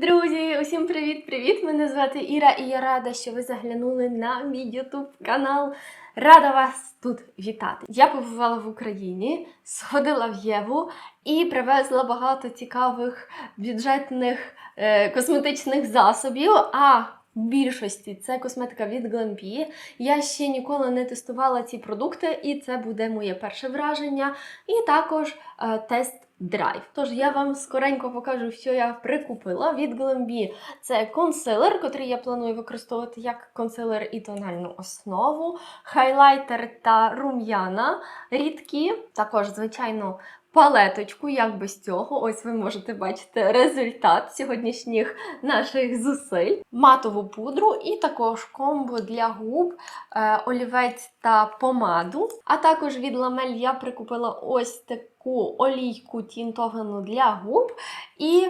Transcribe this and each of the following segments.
Друзі, усім привіт-привіт! Мене звати Іра, і я рада, що ви заглянули на мій YouTube канал. Рада вас тут вітати. Я побувала в Україні, сходила в Єву і привезла багато цікавих бюджетних е, косметичних засобів. А в більшості це косметика від Glampi. Я ще ніколи не тестувала ці продукти, і це буде моє перше враження. І також е, тест драйв. Тож я вам скоренько покажу, що я прикупила від Glambi. Це консилер, котрий я планую використовувати як консилер і тональну основу, хайлайтер та рум'яна рідкі. Також, звичайно, палеточку, як без цього. Ось ви можете бачити результат сьогоднішніх наших зусиль, матову пудру і також комбо для губ, е, олівець та помаду. А також від ламель я прикупила ось таку олійку тінтовану для губ і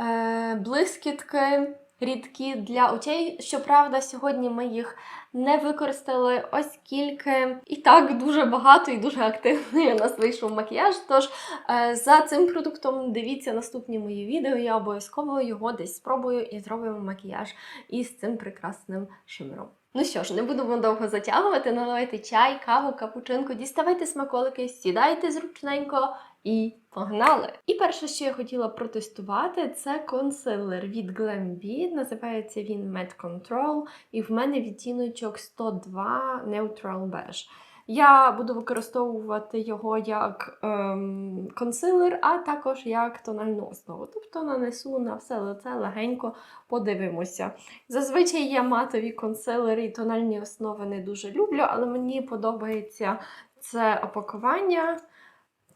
е, блискітки. Рідкі для очей. Щоправда, сьогодні ми їх не використали, оскільки і так дуже багато і дуже активний у нас вийшов макіяж. Тож е, за цим продуктом дивіться наступні мої відео. Я обов'язково його десь спробую і зробимо макіяж із цим прекрасним шимером. Ну що ж, не будемо довго затягувати. Наливайте чай, каву, капучинку, діставайте смаколики, сідайте зручненько і погнали! І перше, що я хотіла протестувати, це консилер від Glambi. Називається він Matte Control, і в мене відтіночок 102 Neutral Beige. Я буду використовувати його як ем, консилер, а також як тональну основу. Тобто нанесу на все лице легенько подивимося. Зазвичай я матові консилери і тональні основи не дуже люблю, але мені подобається це опакування.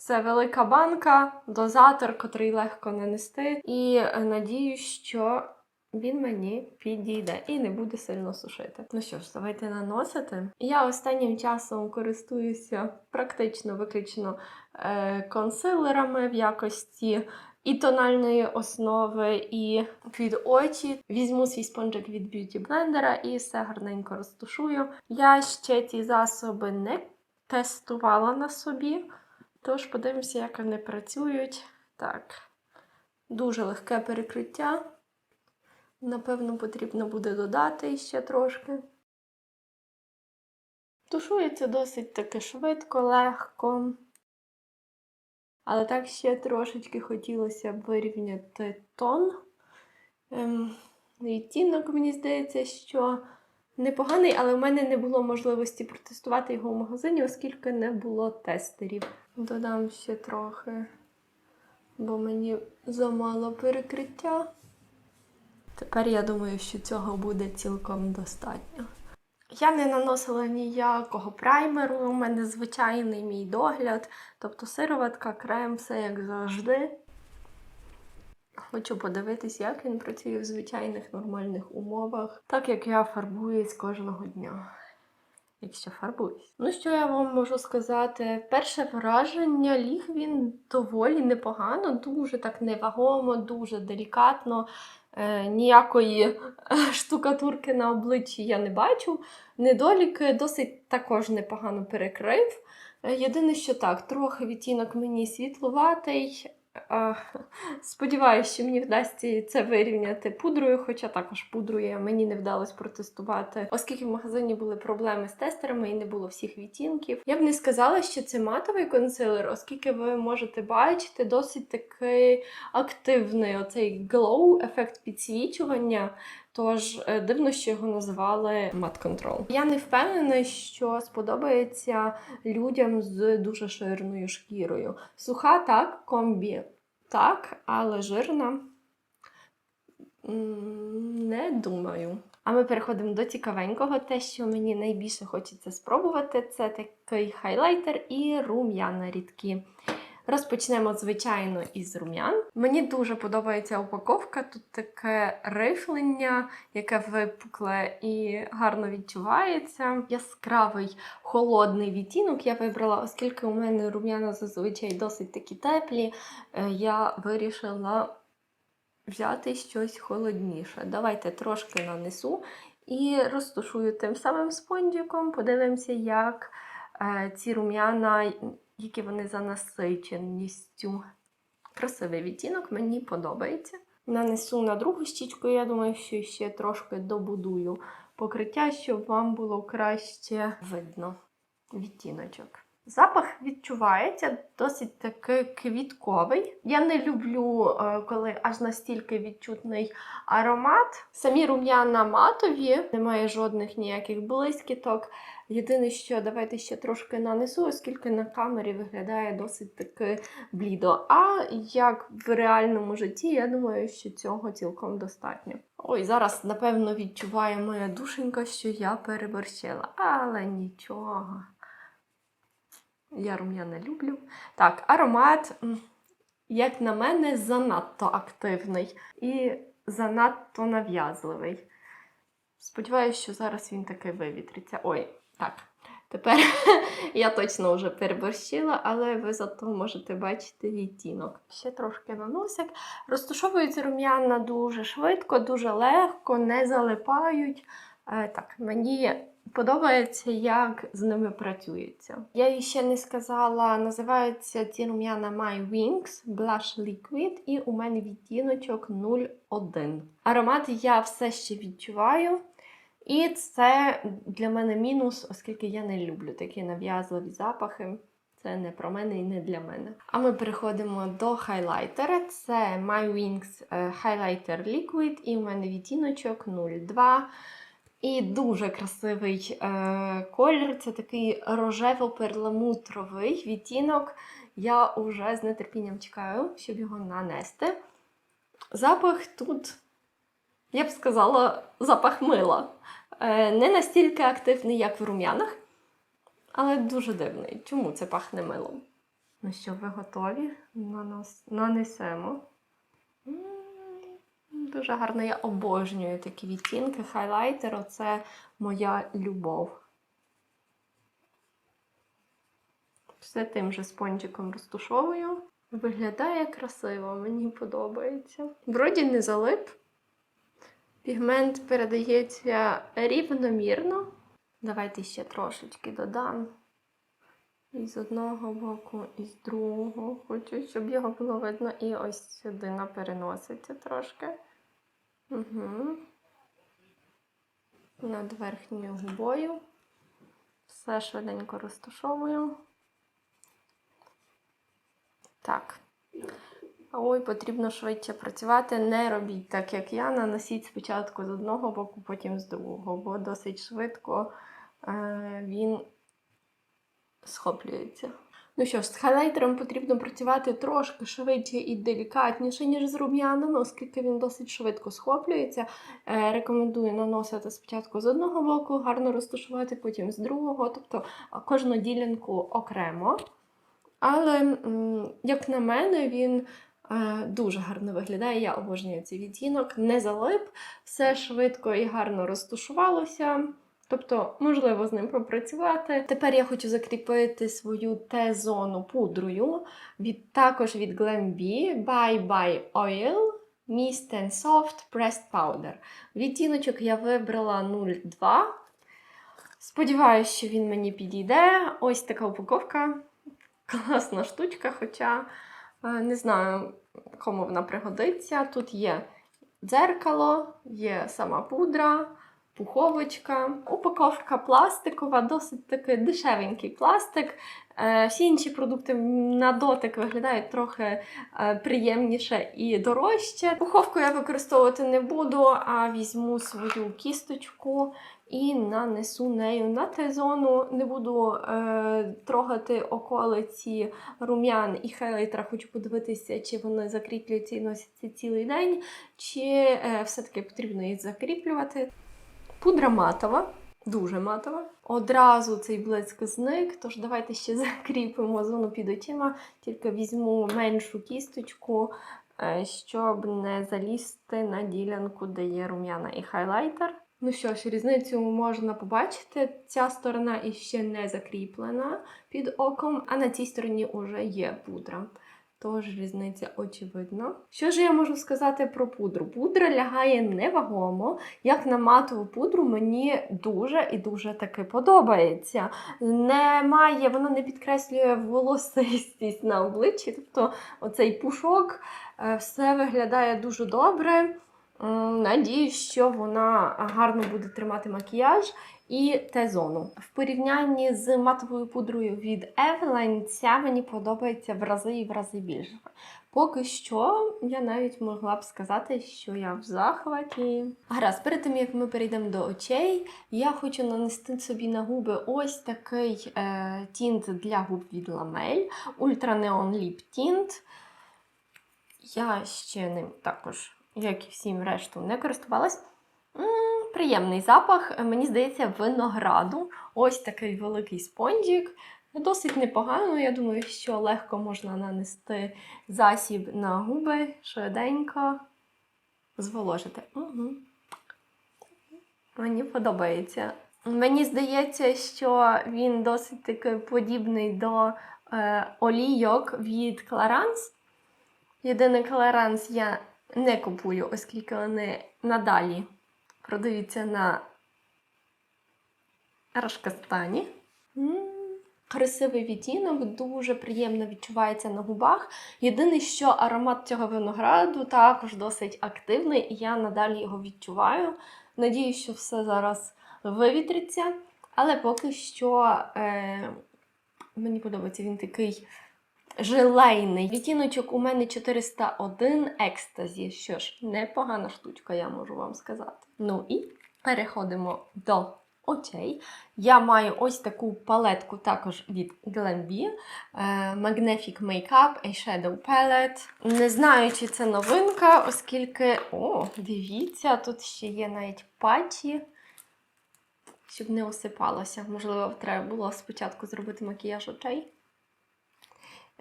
Це велика банка, дозатор, котрий легко нанести. І е, надію, що він мені підійде і не буде сильно сушити. Ну що ж, давайте наносити. Я останнім часом користуюся практично виключно е, консилерами в якості і тональної основи, і під очі. Візьму свій спонжик від Beauty Blender і все гарненько розтушую. Я ще ці засоби не тестувала на собі. Тож подивимося, як вони працюють. Так, дуже легке перекриття. Напевно, потрібно буде додати ще трошки. Тушується досить таки швидко, легко. Але так ще трошечки хотілося б вирівняти тон. Ем, відтінок, мені здається, що непоганий, але в мене не було можливості протестувати його в магазині, оскільки не було тестерів. Додам ще трохи, бо мені замало перекриття. Тепер я думаю, що цього буде цілком достатньо. Я не наносила ніякого праймеру, у мене звичайний мій догляд, тобто сироватка, крем, все як завжди. Хочу подивитись, як він працює в звичайних нормальних умовах, так як я фарбуюсь кожного дня. Якщо фарбуюсь. Ну, що я вам можу сказати? Перше враження ліг він доволі непогано, дуже так невагомо, дуже делікатно. Е, ніякої е, штукатурки на обличчі я не бачу. Недоліки досить також непогано перекрив. Е, єдине, що так, трохи відтінок мені світлуватий. Сподіваюся, що мені вдасться це вирівняти пудрою, хоча також пудрою мені не вдалося протестувати, оскільки в магазині були проблеми з тестерами і не було всіх відтінків. Я б не сказала, що це матовий консилер, оскільки ви можете бачити досить такий активний оцей glow, ефект підсвічування. Тож е, дивно, що його Matte Control. Я не впевнена, що сподобається людям з дуже жирною шкірою. Суха так, комбі так, але жирна не думаю. А ми переходимо до цікавенького. Те, що мені найбільше хочеться спробувати, це такий хайлайтер і рум'яна рідкі. Розпочнемо, звичайно, із рум'ян. Мені дуже подобається упаковка. Тут таке рифлення, яке випукле і гарно відчувається. Яскравий холодний відтінок я вибрала, оскільки у мене рум'яна зазвичай досить такі теплі. е, Я вирішила взяти щось холодніше. Давайте трошки нанесу і розтушую тим самим спонжиком. Подивимося, як е, ці рум'яна які вони за насиченістю. Красивий відтінок, мені подобається. нанесу на другу щічку, я думаю, що ще трошки добудую покриття, щоб вам було краще видно відтіночок. Запах відчувається досить таки квітковий. Я не люблю, е, коли аж настільки відчутний аромат. Самі рум'яна матові, немає жодних ніяких блискіток. Єдине, що давайте ще трошки нанесу, оскільки на камері виглядає досить таки блідо. А як в реальному житті, я думаю, що цього цілком достатньо. Ой, зараз, напевно, відчуває моя душенька, що я переборщила, але нічого. Я рум'яна люблю. Так, аромат, як на мене, занадто активний і занадто нав'язливий. Сподіваюся, що зараз він таки вивітриться. Ой, так. Тепер я точно вже переборщила, але ви зато можете бачити відтінок. Ще трошки на носик. Розташовуються рум'яна дуже швидко, дуже легко, не залипають. Е, так, мені подобається, як з ними працюється. Я їй ще не сказала, називаються ці рум'яна My Wings Blush Liquid, і у мене відтіночок 01. Аромат я все ще відчуваю. І це для мене мінус, оскільки я не люблю такі нав'язливі запахи. Це не про мене і не для мене. А ми переходимо до хайлайтера. Це My Wings е, Highlighter Liquid, і у мене відтіночок 02. І дуже красивий е, колір. Це такий рожево-перламутровий відтінок. Я вже з нетерпінням чекаю, щоб його нанести. Запах тут, я б сказала, запах мила. Е, не настільки активний, як в рум'янах, але дуже дивний. Чому це пахне милом? Ну що, ви готові? Нанос... Нанесемо. Дуже гарно, я обожнюю такі відтінки. Хайлайтер це моя любов. Все тим же спончиком розтушовую. Виглядає красиво, мені подобається. Вроді не залип. Пігмент передається рівномірно. Давайте ще трошечки додам. І з одного боку, і з другого. Хочу, щоб його було видно. І ось сюди на переноситься трошки. Угу. Над верхньою губою. Все швиденько розташовую. Так. Ой, потрібно швидше працювати. Не робіть так, як я. Наносіть спочатку з одного боку, потім з другого, бо досить швидко е, він схоплюється. Ну що ж, з хайлайтером потрібно працювати трошки швидше і делікатніше, ніж з рум'янами, оскільки він досить швидко схоплюється. Е, рекомендую наносити спочатку з одного боку, гарно розташувати, потім з другого, тобто кожну ділянку окремо. Але, як на мене, він е, дуже гарно виглядає. Я обожнюю цей відтінок. Не залип, все швидко і гарно розташувалося. Тобто, можливо з ним попрацювати. Тепер я хочу закріпити свою Т-зону пудрою, від, також від Glam B Bye Bye Oil Mist and Soft Pressed Powder. Відтіночок я вибрала 02. Сподіваюсь, що він мені підійде. Ось така упаковка. Класна штучка, хоча е, не знаю, кому вона пригодиться. Тут є дзеркало, є сама пудра, пуховочка. Упаковка пластикова, досить такий дешевенький пластик. Е, Всі інші продукти на дотик виглядають трохи е, приємніше і дорожче. Пуховку я використовувати не буду, а візьму свою кісточку і нанесу нею на Т-зону. Не буду е, трогати околиці рум'ян і хайлайтера. Хочу подивитися, чи вони закріплюються і носяться цілий день, чи е, все-таки потрібно їх закріплювати. Пудра матова, дуже матова. Одразу цей блиск зник, тож давайте ще закріпимо зону під очима, тільки візьму меншу кісточку, е, щоб не залізти на ділянку, де є рум'яна і хайлайтер. Ну що ж, різницю можна побачити. Ця сторона іще не закріплена під оком, а на цій стороні вже є пудра. Тож різниця очевидна. Що ж я можу сказати про пудру? Пудра лягає невагомо. Як на матову пудру, мені дуже і дуже таки подобається. Немає, вона не підкреслює волосистість на обличчі, тобто оцей пушок е, все виглядає дуже добре. Надіюсь, що вона гарно буде тримати макіяж і Т-зону. В порівнянні з матовою пудрою від Eveline, ця мені подобається в рази і в рази більше. Поки що я навіть могла б сказати, що я в захваті. Гаразд, перед тим як ми перейдемо до очей, я хочу нанести собі на губи ось такий е, тінт для губ від Lamel Ultra Neon Lip Tint. Я ще ним також, як і всім решту, не користувалась. М, Приємний запах, мені здається, винограду. Ось такий великий спонжик. Досить непогано. Я думаю, що легко можна нанести засіб на губи, швиденько зволожити. Угу. Мені подобається. Мені здається, що він досить таки подібний до е, олійок від Clarins. Єдине Clarins я не купую, оскільки вони надалі продаються на Рашкастані. Красивий відтінок, дуже приємно відчувається на губах. Єдине, що аромат цього винограду також досить активний, і я надалі його відчуваю. Надіюсь, що все зараз вивітриться. Але поки що е, мені подобається він такий желейний. Відтіночок у мене 401 екстазі. Що ж, непогана штучка, я можу вам сказати. Ну і переходимо до очей. Я маю ось таку палетку також від Glambi. е, Magnific Makeup Eyeshadow Palette. Не знаю, чи це новинка, оскільки. О, дивіться, тут ще є навіть патчі. Щоб не осипалося. Можливо, треба було спочатку зробити макіяж очей.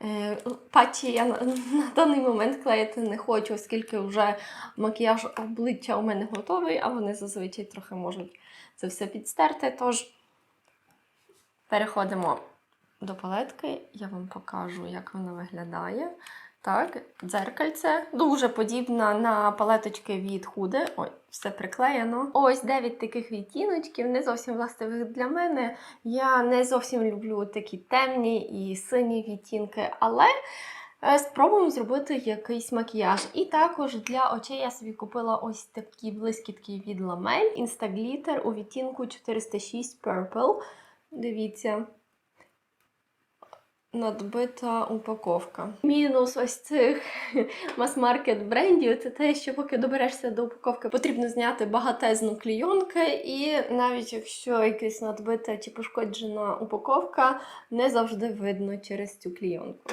Е, Патчі я на, на даний момент клеїти не хочу, оскільки вже макіяж обличчя у мене готовий, а вони зазвичай трохи можуть це все підстерти. Тож переходимо до палетки, я вам покажу, як вона виглядає. Так, дзеркальце. Дуже подібна на палеточки від Худи. Ой, все приклеєно. Ось 9 таких відтіночків, не зовсім властивих для мене. Я не зовсім люблю такі темні і сині відтінки, але е, спробуємо зробити якийсь макіяж. І також для очей я собі купила ось такі блискітки від Lamel Instaglitter у відтінку 406 Purple. Дивіться надбита упаковка. Мінус ось цих мас-маркет брендів це те, що поки доберешся до упаковки, потрібно зняти багатезну клійонку, і навіть якщо якась надбита чи пошкоджена упаковка, не завжди видно через цю клійонку.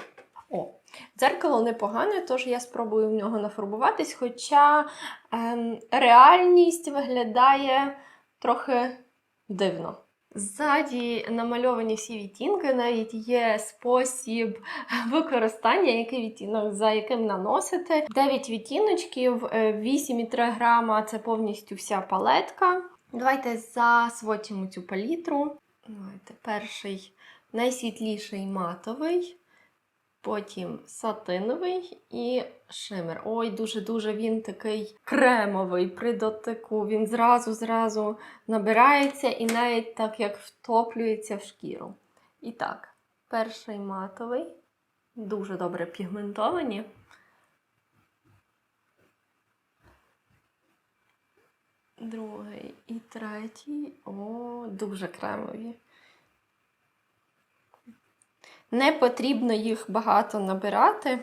О, дзеркало непогане, тож я спробую в нього нафарбуватись, хоча ем, реальність виглядає трохи дивно. Ззаді намальовані всі відтінки, навіть є спосіб використання, який відтінок, за яким наносити. 9 відтіночків, е, 8,3 грама це повністю вся палетка. Давайте засвотимо цю палітру. Давайте перший найсвітліший матовий, потім сатиновий і шимер. Ой, дуже-дуже він такий кремовий при дотику. Він зразу-зразу набирається і навіть так як втоплюється в шкіру. І так, перший матовий, дуже добре пігментовані. Другий і третій. О, дуже кремові. Не потрібно їх багато набирати.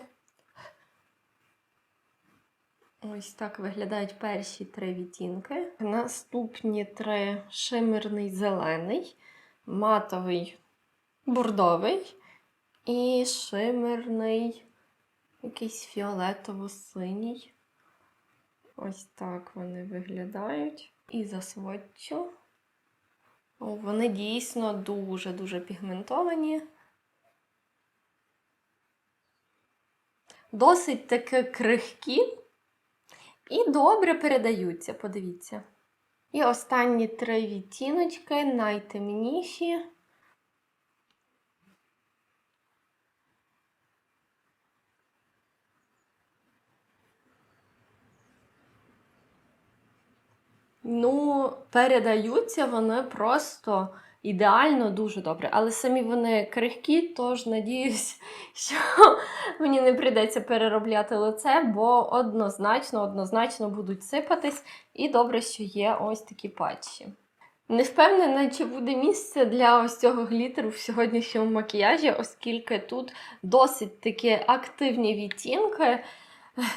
Ось так виглядають перші три відтінки. Наступні три шимерний зелений, матовий бордовий і шимерний якийсь фіолетово-синій. Ось так вони виглядають. І засводчу. Вони дійсно дуже-дуже пігментовані. досить таки крихкі і добре передаються, подивіться. І останні три відтіночки, найтемніші. Ну, передаються вони просто ідеально дуже добре. Але самі вони крихкі, тож надіюсь, що мені не прийдеться переробляти лице, бо однозначно, однозначно будуть сипатись. І добре, що є ось такі патчі. Не впевнена, чи буде місце для ось цього глітеру в сьогоднішньому макіяжі, оскільки тут досить такі активні відтінки.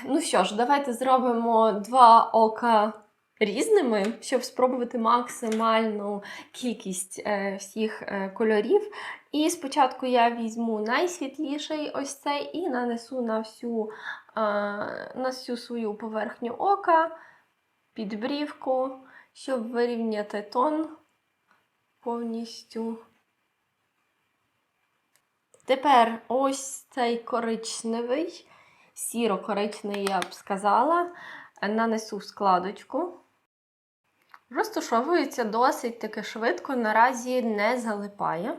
Ну що ж, давайте зробимо два ока різними, щоб спробувати максимальну кількість е, всіх е, кольорів. І спочатку я візьму найсвітліший ось цей і нанесу на всю, е, на всю свою поверхню ока, під брівку, щоб вирівняти тон повністю. Тепер ось цей коричневий, сіро-коричневий, я б сказала, нанесу складочку. Розташовується досить таки швидко, наразі не залипає.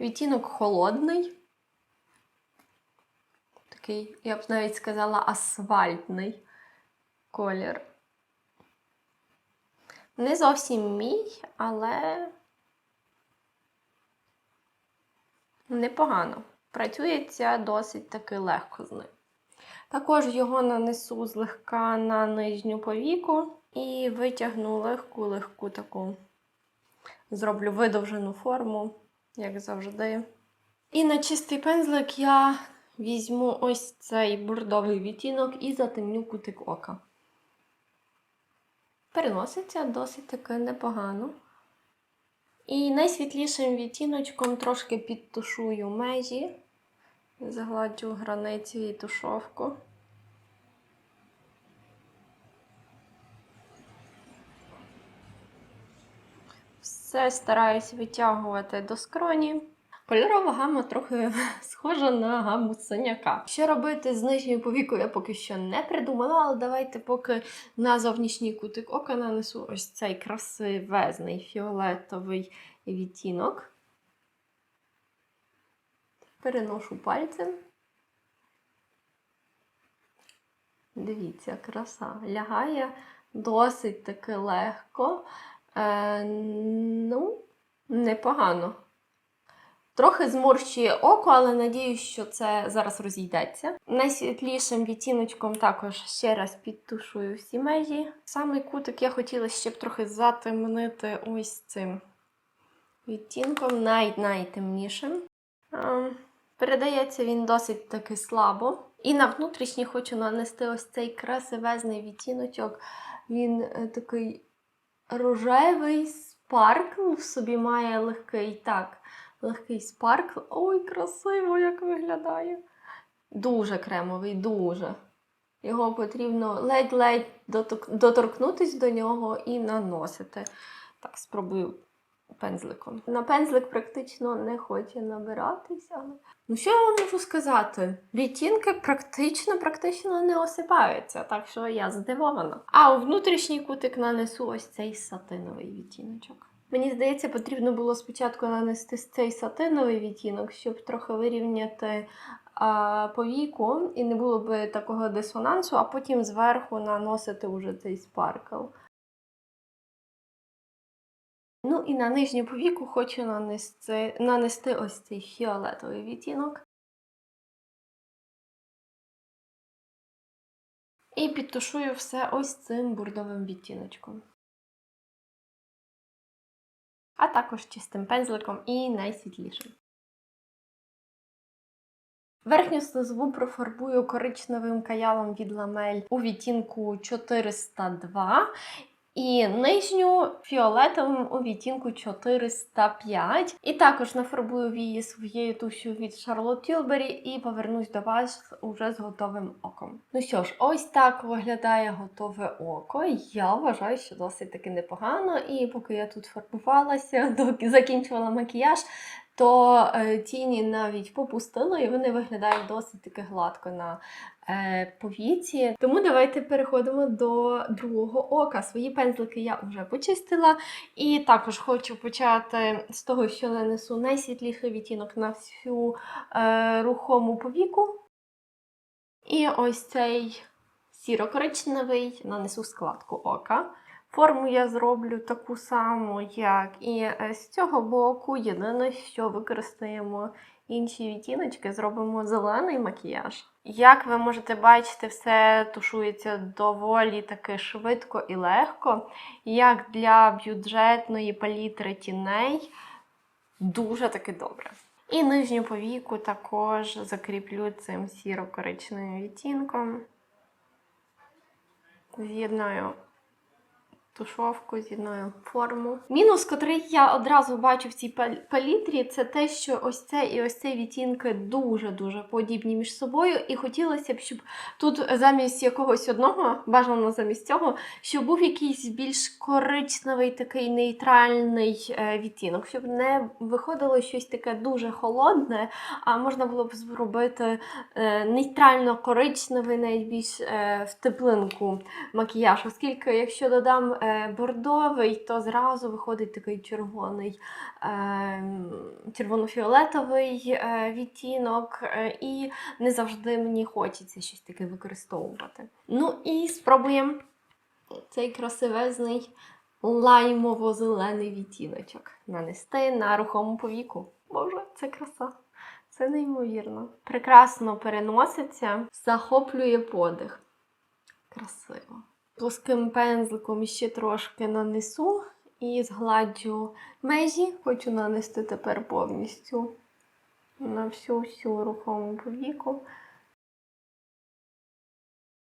Відтінок холодний. Такий, я б навіть сказала, асфальтний колір. Не зовсім мій, але непогано. Працюється досить таки легко з ним. Також його нанесу злегка на нижню повіку і витягну легку-легку таку, зроблю видовжену форму, як завжди. І на чистий пензлик я візьму ось цей бордовий відтінок і затемню кутик ока. Переноситься досить таки непогано. І найсвітлішим відтіночком трошки підтушую межі. Загладжу границі і тушовку. Все стараюсь витягувати до скроні. Кольорова гама трохи схожа на гаму синяка. Що робити з нижньою повікою, я поки що не придумала, але давайте поки на зовнішній кутик ока нанесу ось цей красивезний фіолетовий відтінок переношу пальцем. Дивіться, краса. Лягає досить таки легко. Е, ну, непогано. Трохи зморщує око, але надіюсь, що це зараз розійдеться. Найсвітлішим відтіночком також ще раз підтушую всі межі. Самий кутик я хотіла ще б трохи затемнити ось цим відтінком, най-найтемнішим. Ем, Передається він досить таки слабо. І на внутрішній хочу нанести ось цей красивезний відтіночок. Він е, такий рожевий спаркл в собі має легкий так, легкий спаркл. Ой, красиво, як виглядає. Дуже кремовий, дуже. Його потрібно ледь-ледь доторкнутися до нього і наносити. Так, спробую пензликом. На пензлик практично не хоче набиратися. Але... Ну, що я вам можу сказати? Відтінки практично практично не осипаються, так що я здивована. А у внутрішній кутик нанесу ось цей сатиновий відтіночок. Мені здається, потрібно було спочатку нанести цей сатиновий відтінок, щоб трохи вирівняти а, повіку, і не було б такого дисонансу, а потім зверху наносити вже цей спаркл. Ну і на нижню повіку хочу нанести, нанести ось цей фіолетовий відтінок. І підтушую все ось цим бурдовим відтіночком. А також чистим пензликом і найсвітлішим. Верхню слизову профарбую коричневим каялом від ламель у відтінку 402 і нижню фіолетовим у відтінку 405. І також нафарбую вії своєю тушю від Charlotte Tilbury і повернусь до вас уже з готовим оком. Ну що ж, ось так виглядає готове око. Я вважаю, що досить таки непогано. І поки я тут фарбувалася, доки закінчувала макіяж, то е, тіні навіть попустило, і вони виглядають досить таки гладко на е, повіці. Тому давайте переходимо до другого ока. Свої пензлики я вже почистила. І також хочу почати з того, що нанесу найсвітліший відтінок на всю е, рухому повіку. І ось цей сіро-коричневий, нанесу складку ока. Форму я зроблю таку саму, як і е, з цього боку. Єдине, що використаємо інші відтіночки, зробимо зелений макіяж. Як ви можете бачити, все тушується доволі таки швидко і легко. Як для бюджетної палітри тіней, дуже таки добре. І нижню повіку також закріплю цим сіро-коричневим відтінком. З'єднаю тушовку, з'єднаю форму. Мінус, котрий я одразу бачу в цій пал- палітрі, це те, що ось це і ось цей відтінки дуже-дуже подібні між собою. І хотілося б, щоб тут замість якогось одного, бажано замість цього, щоб був якийсь більш коричневий, такий нейтральний е, відтінок, щоб не виходило щось таке дуже холодне, а можна було б зробити е, нейтрально-коричневий, навіть більш е, в теплинку макіяж, оскільки якщо додам бордовий, то зразу виходить такий червоний, е, червоно-фіолетовий е, відтінок, е, і не завжди мені хочеться щось таке використовувати. Ну і спробуємо цей красивезний лаймово-зелений відтіночок нанести на рухому повіку. Боже, це краса! Це неймовірно. Прекрасно переноситься, захоплює подих. Красиво. Плоским пензликом ще трошки нанесу і згладжу межі. Хочу нанести тепер повністю на всю всю рухому повіку.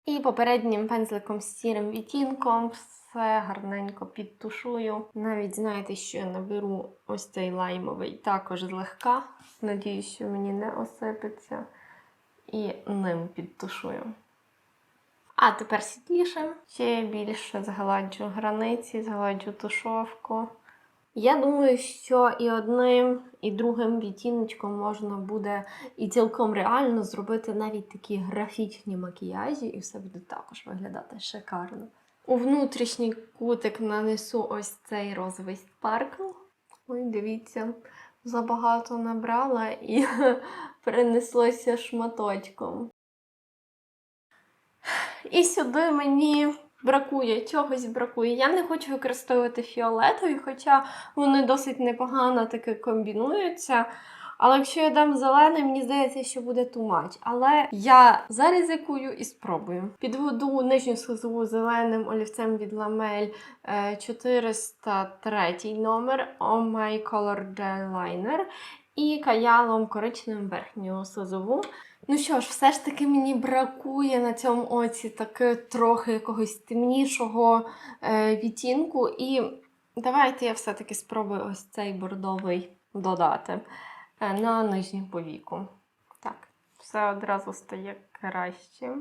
І попереднім пензликом з сірим відтінком все гарненько підтушую. Навіть знаєте, що я наберу ось цей лаймовий також злегка. Надіюсь, що мені не осипеться. І ним підтушую. А тепер світліше. Ще більше згладжу границі, згладжу тушовку. Я думаю, що і одним, і другим відтіночком можна буде і цілком реально зробити навіть такі графічні макіяжі, і все буде також виглядати шикарно. У внутрішній кутик нанесу ось цей розовий спаркл. Ой, дивіться, забагато набрала і перенеслося шматочком. І сюди мені бракує, чогось бракує. Я не хочу використовувати фіолетові, хоча вони досить непогано таки комбінуються. Але якщо я дам зелений, мені здається, що буде тумач. Але я заризикую і спробую. Підведу нижню слизову зеленим олівцем від ламель е, 403 номер Oh My Color Liner і каялом коричневим верхню слизову. Ну що ж, все ж таки мені бракує на цьому оці таки трохи якогось темнішого е, відтінку. І давайте я все-таки спробую ось цей бордовий додати е, на нижню повіку. Так, все одразу стає краще.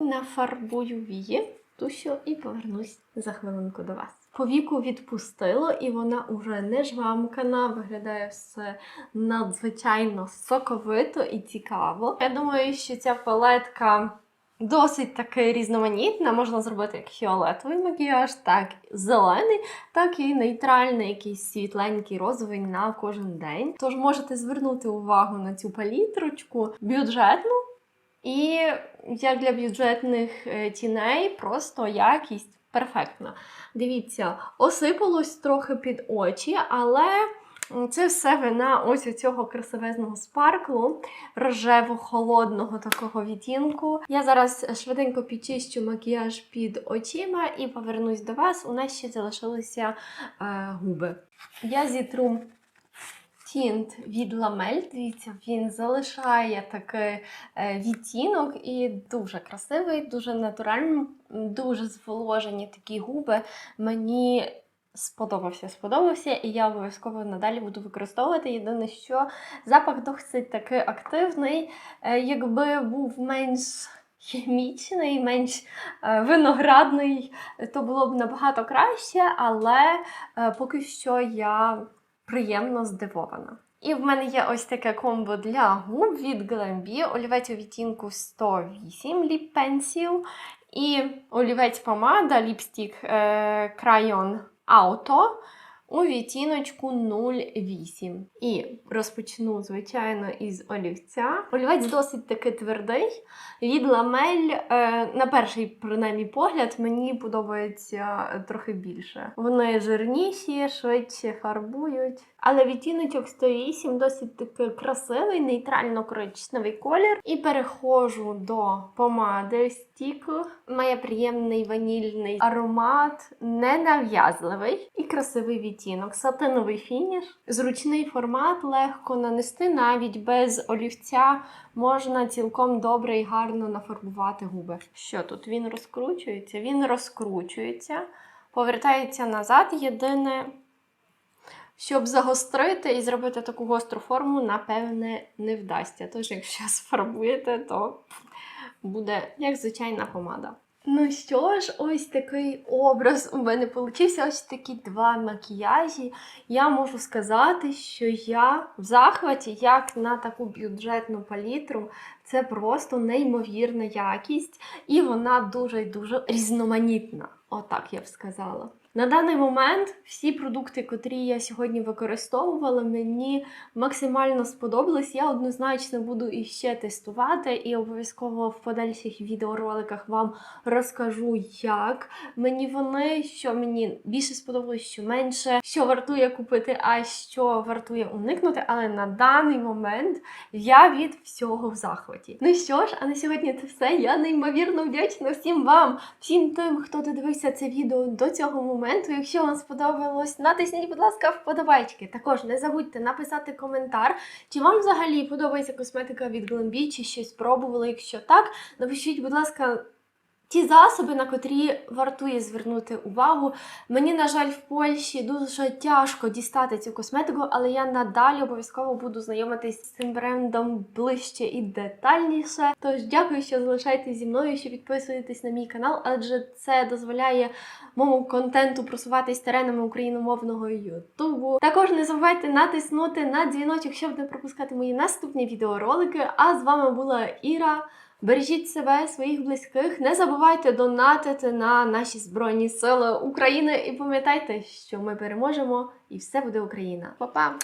Нафарбую вії, тушу і повернусь за хвилинку до вас. Повіку відпустило, і вона уже не жвамкана, виглядає все надзвичайно соковито і цікаво. Я думаю, що ця палетка досить таки різноманітна. Можна зробити як фіолетовий макіяж, так і зелений, так і нейтральний, якийсь світленький розовий на кожен день. Тож можете звернути увагу на цю палітрочку бюджетну. І як для бюджетних е, тіней, просто якість перфектна. Дивіться, осипалось трохи під очі, але це все вина ось цього красивезного спарклу, рожево-холодного такого відтінку. Я зараз швиденько підчищу макіяж під очима і повернусь до вас. У нас ще залишилися е, губи. Я зітру тінт від ламель. Дивіться, він залишає такий е, відтінок і дуже красивий, дуже натуральний, дуже зволожені такі губи. Мені сподобався, сподобався, і я обов'язково надалі буду використовувати. Єдине, що запах досить таки активний. Е, Якби був менш хімічний, менш е, виноградний, то було б набагато краще, але поки що я приємно здивована. І в мене є ось таке комбо для губ від Glambi, олівець у відтінку 108 Lip Pencil. І олівець помада ліпстік е, Crayon Auto у відтіночку 08. І розпочну, звичайно, із олівця. Олівець досить таки твердий. Від ламель, е, на перший принаймні погляд, мені подобається трохи більше. Вони жирніші, швидше фарбують. Але відтіночок 108 досить таки красивий, нейтрально-коричневий колір. І переходжу до помади стіку. Має приємний ванільний аромат, ненав'язливий і красивий відтінок. Сатиновий фініш, зручний формат, легко нанести навіть без олівця. Можна цілком добре і гарно нафарбувати губи. Що тут? Він розкручується? Він розкручується, повертається назад. Єдине, щоб загострити і зробити таку гостру форму, напевне, не вдасться. Тож, якщо сфарбуєте, то буде як звичайна помада. Ну що ж, ось такий образ у мене получився. Ось такі два макіяжі. Я можу сказати, що я в захваті, як на таку бюджетну палітру. Це просто неймовірна якість, і вона дуже дуже різноманітна. Отак я б сказала. На даний момент всі продукти, котрі я сьогодні використовувала, мені максимально сподобались. Я однозначно буду іще тестувати, і обов'язково в подальших відеороликах вам розкажу, як мені вони, що мені більше сподобалось, що менше, що вартує купити, а що вартує уникнути. Але на даний момент я від всього в захваті. Ну що ж, а на сьогодні це все. Я неймовірно вдячна всім вам, всім тим, хто додивився це відео до цього моменту. Якщо вам сподобалось, натисніть, будь ласка, вподобайки. Також не забудьте написати коментар, чи вам взагалі подобається косметика від Glambi, чи щось пробували. Якщо так, напишіть, будь ласка. Ті засоби, на котрі вартує звернути увагу. Мені, на жаль, в Польщі дуже тяжко дістати цю косметику, але я надалі обов'язково буду знайомитись з цим брендом ближче і детальніше. Тож дякую, що залишаєтесь зі мною, що підписуєтесь на мій канал, адже це дозволяє моєму контенту просуватись теренами україномовного Ютубу. Також не забувайте натиснути на дзвіночок, щоб не пропускати мої наступні відеоролики. А з вами була Іра. Бережіть себе, своїх близьких. Не забувайте донатити на наші Збройні Сили України і пам'ятайте, що ми переможемо і все буде Україна. Па-па!